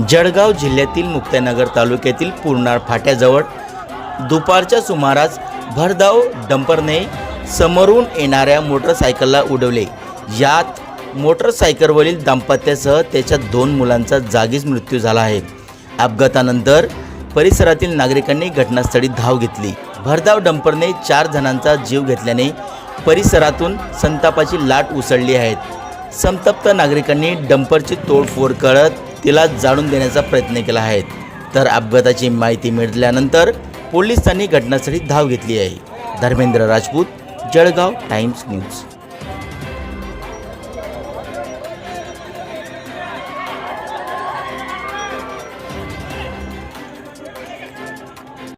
जळगाव जिल्ह्यातील मुक्तानगर तालुक्यातील पूर्णाळ फाट्याजवळ दुपारच्या सुमारास भरधाव डंपरने समोरून येणाऱ्या मोटरसायकलला उडवले. यात मोटरसायकलवरील दाम्पत्यासह त्याच्या दोन मुलांचा जागीच मृत्यू झाला आहे. अपघातानंतर परिसरातील नागरिकांनी घटनास्थळी धाव घेतली. भरधाव डंपरने चार जणांचा जीव घेतल्याने परिसरातून संतापाची लाट उसळली आहेत संतप्त नागरिकांनी डंपरची तोडफोड करत तिला जाणून देण्याचा प्रयत्न केला आहे. तर अपघाताची माहिती मिळाल्यानंतर पोलिसांनी घटनास्थळी धाव घेतली आहे. Dharmendra Rajput Jalgaon Times News.